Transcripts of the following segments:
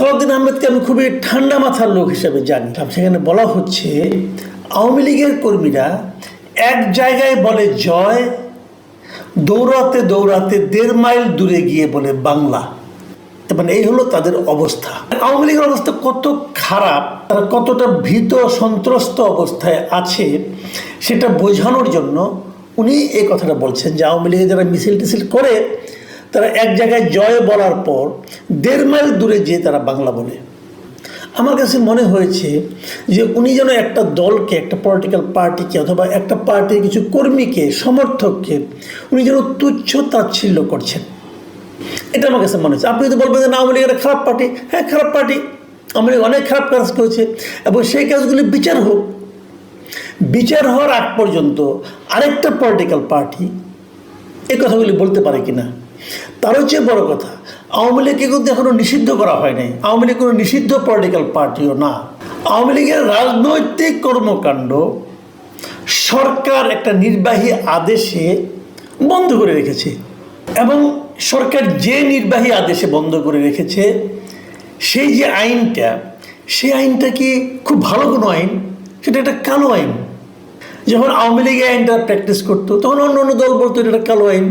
সালাউদ্দিন আহমেদকে আমি খুবই ঠান্ডা মাথার লোক হিসেবে জানি সেখানে বলা হচ্ছে, আওয়ামী লীগের কর্মীরা এক জায়গায় বলে জয়, দৌড়াতে দৌড়াতে দেড় মাইল দূরে গিয়ে বলে বাংলা। মানে এই হলো তাদের অবস্থা। আওয়ামী লীগের অবস্থা কত খারাপ, তারা কতটা ভীত, সন্ত্রস্ত অবস্থায় আছে, সেটা বোঝানোর জন্য উনি এই কথাটা বলছেন যে আওয়ামী লীগে যারা মিছিল টিছিল করে তারা এক জায়গায় জয় বলার পর দেড় মাইল দূরে যেয়ে তারা বাংলা বলে। আমার কাছে মনে হয়েছে যে উনি যেন একটা দলকে, একটা পলিটিক্যাল পার্টিকে অথবা একটা পার্টির কিছু কর্মীকে, সমর্থককে উনি যেন তুচ্ছ তাচ্ছিল্য করছেন। এটা আমার কাছে মনে হচ্ছে। আপনি যদি বলবেন যে না, আওয়ামী লীগ একটা খারাপ পার্টি হ্যাঁ খারাপ পার্টি আওয়ামী লীগ অনেক খারাপ কাজ করেছে এবং সেই কাজগুলি বিচার হোক। বিচার হওয়ার আগ পর্যন্ত আরেকটা পলিটিক্যাল পার্টি এই কথাগুলি বলতে পারে কিনা? তারও চেয়ে বড় কথা, আওয়ামী লীগকে কিন্তু এখনও নিষিদ্ধ করা হয় নাই। আওয়ামী লীগ কোনো নিষিদ্ধ পলিটিক্যাল পার্টিও না। আওয়ামী লীগের রাজনৈতিক কর্মকাণ্ড সরকার একটা নির্বাহী আদেশে বন্ধ করে রেখেছে এবং সরকার যে নির্বাহী আদেশে বন্ধ করে রেখেছে, সেই যে আইনটা, সেই আইনটা কি খুব ভালো কোনো আইন? সেটা একটা কালো আইন। যখন আওয়ামী লীগ আইনটা প্র্যাকটিস করতো, তখন অন্য অন্য দল বলতো এটা কালো আইন।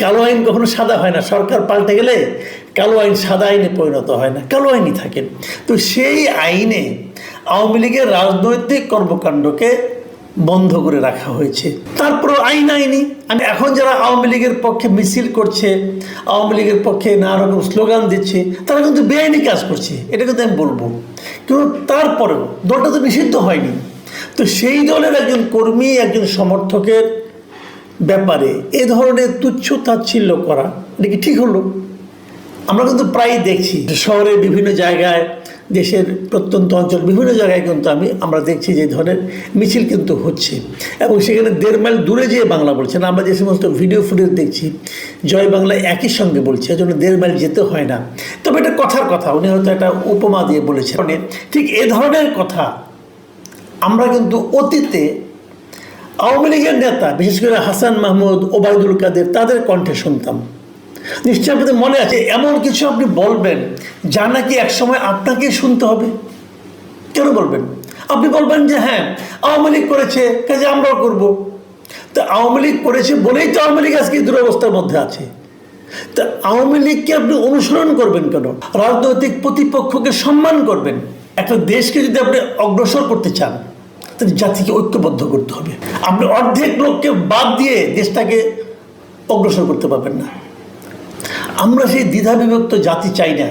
কালো আইন কখনো সাদা হয় না। সরকার পাল্টে গেলে কালো আইন সাদা আইনে পরিণত হয় না। কালো আইনই থাকে। তো সেই আইনে আওয়ামী লীগের রাজনৈতিক কর্মকাণ্ডকে বন্ধ করে রাখা হয়েছে। তারপর আইন আইনি। আমি এখন যারা আওয়ামী লীগের পক্ষে মিছিল করছে, আওয়ামী লীগের পক্ষে নানা রকম স্লোগান দিচ্ছে, তারা কিন্তু বেআইনি কাজ করছে। এটা কিন্তু আমি বলব। কিন্তু তারপরেও দলটা তো নিষিদ্ধ হয়নি। তো সেই দলের একজন কর্মী, একজন সমর্থকের ব্যাপারে, এ ধরনের তুচ্ছ তাচ্ছিল্য করা, এটা কি ঠিক হলো? আমরা কিন্তু প্রায়ই দেখছি শহরের বিভিন্ন জায়গায়, দেশের প্রত্যন্ত অঞ্চল, বিভিন্ন জায়গায় কিন্তু আমি, আমরা দেখছি যে ধরনের মিছিল কিন্তু হচ্ছে। এবং সেখানে দেড় মাইল দূরে যেয়ে বাংলা বলছেন, আমরা যে সমস্ত ভিডিও ফুটেজ দেখছি, জয় বাংলা একই সঙ্গে বলছে, এজন্য দেড় মাইল যেতে হয় না। তবে এটা কথার কথা, উনি হয়তো একটা উপমা দিয়ে বলেছেন। মানে ঠিক এ ধরনের কথা আমরা কিন্তু অতীতে আওয়ামী লীগের নেতা, বিশেষ করে হাসান মাহমুদ, ওবায়দুল কাদের, তাদের কণ্ঠে শুনতাম। নিশ্চয় আপনাদের মনে আছে, এমন কিছু আপনি বলবেন, যা নাকি একসময় আপনাকেই শুনতে হবে? কেন বলবেন? আপনি বলবেন যে হ্যাঁ আওয়ামী লীগ করেছে, কাজে আমরাও করব। তা আওয়ামী লীগ করেছে বলেই তো আওয়ামী লীগ আজকে দুরবস্থার মধ্যে আছে। তা আওয়ামী লীগকে আপনি অনুসরণ করবেন কেন? রাজনৈতিক প্রতিপক্ষকে সম্মান করবেন? একটা দেশকে যদি আপনি অগ্রসর করতে চান জাতিকে ঐক্যবদ্ধ করতে হবে। আপনি অর্ধেক লোককে বাদ দিয়ে দেশটাকে অগ্রসর করতে পারবেন না। আমরা সেই দ্বিধা বিভক্ত জাতি চাই না।